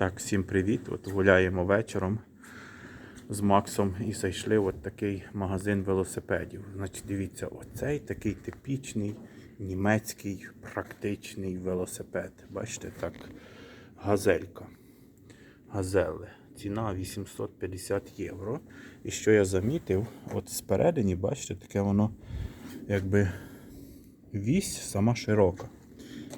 Так, всім привіт. От гуляємо вечором з Максом і зайшли в от такий магазин велосипедів. Значить, дивіться, оцей такий типічний німецький практичний велосипед. Бачите, так, газелька. Газели. Ціна 850 євро. І що я замітив, от спередині, бачите, таке воно якби вісь сама широка.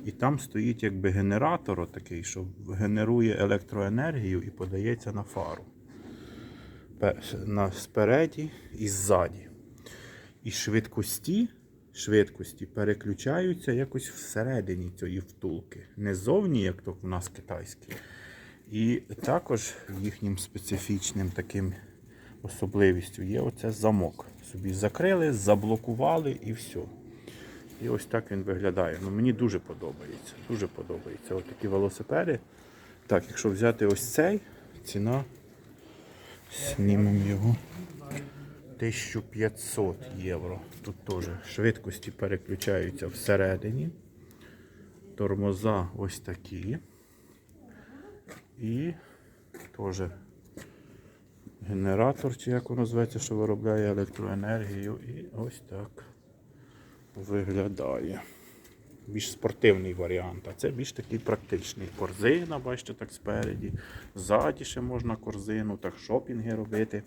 І там стоїть якби генератор такий, що генерує електроенергію і подається на фару. На спереді і ззаді. І швидкості, швидкості переключаються якось всередині цієї втулки. Не зовні, як то в нас китайські. І також їхнім специфічним таким особливістю є оце замок. Собі закрили, заблокували і все. І ось так він виглядає. Ну, мені дуже подобається. Дуже подобається. Ось такі велосипеди. Так, якщо взяти ось цей, ціна. Знімемо його. 1500 євро. Тут теж швидкості переключаються всередині. Тормоза ось такі. І теж генератор, чи як воно зветься, що виробляє електроенергію. І ось так виглядає. Більш спортивний варіант, а це більш такий практичний. Корзина, бачите, так спереді. Ззаді ще можна корзину, так шопінги робити.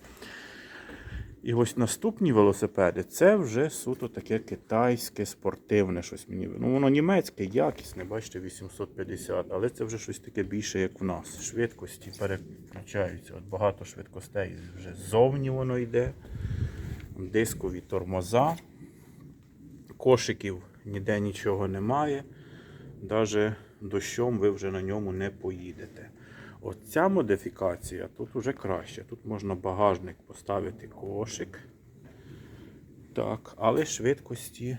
І ось наступні велосипеди це вже суто таке китайське спортивне щось мені. Ну воно німецьке, якісне, бачите, 850, але це вже щось таке більше, як в нас. Швидкості переключаються. От багато швидкостей вже ззовні воно йде. Дискові тормоза кошиків ніде нічого немає. Навіть дощом ви вже на ньому не поїдете. Оця модифікація тут уже краще. Тут можна багажник поставити кошик. Так, але швидкості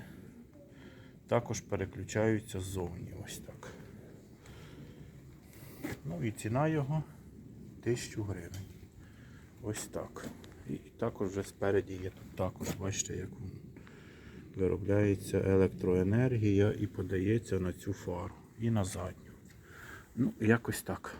також переключаються ззовні. Ось так. Ну і ціна його 1000 гривень. Ось так. І також вже спереді є тут також, бачите, як він виробляється електроенергія і подається на цю фару і на задню. Ну, якось так.